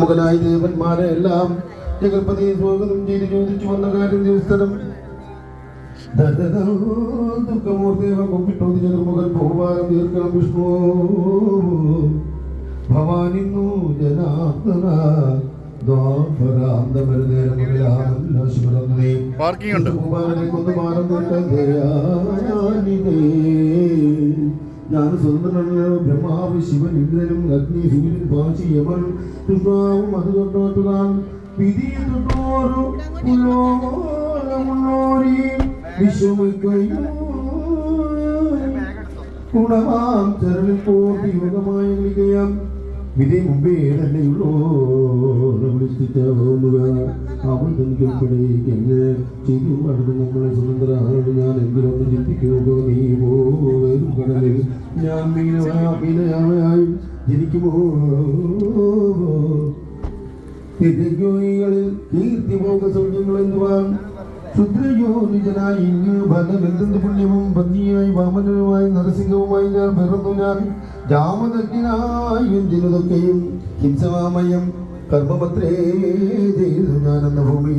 മകനായ ദേവന്മാരെ എല്ലാം ജഗൽപതി സ്വാഗതം ചെയ്ത് ചോദിച്ചു വന്ന കാര്യം ദിവസം ചതുർമുഖൻ തീർക്കണം വിഷ്ണു. ഭവാനിന്നു ജനാർദ്ദന പാർക്കിംഗ് ഉണ്ട്. ഞാൻ സ്വതന്ത്രനാണ് ബ്രഹ്മാവ് ശിവൻ ഇന്ദ്രനും അഗ്നി സൂര്യൻ പാശി യമൻ കൃഷ്ണാവും അത് തൊട്ടോട്ടുതാൻ വിധി തൊട്ടോരു ചരണിൽ പോർത്തി യോഗമായി വിളിക്കാം വിധി മുമ്പേ തന്നെയുള്ളോ അവൾ തനിക്കുൾപ്പെടേക്ക് എങ്ങനെ ചെയ്തു? അടുത്ത് നമ്മളെ സ്വതന്ത്രമാണ് ഞാൻ എന്തിനൊന്ന് ചിന്തിക്കുമോ? നീ കടലിൽ ഞാൻ മീനയാമയായി ജനിക്കുമോ? തിരഞ്ഞോയികളിൽ കീർത്തിഭോഗ സൗജ്യങ്ങൾ എന്തുവാൻ? ശുദ്രയോനിജനായി പുണ്യവും ഭംഗിയായി വാമനനുമായി നരസിംഹവുമായി ഞാൻ പിറന്നു. ഞാൻ ജാമദഗ്നായി എന്തിനതൊക്കെയും ഹിംസവാമയം കർമ്മപത്രേ ചെയ്തു ഞാനെന്ന ഭൂമി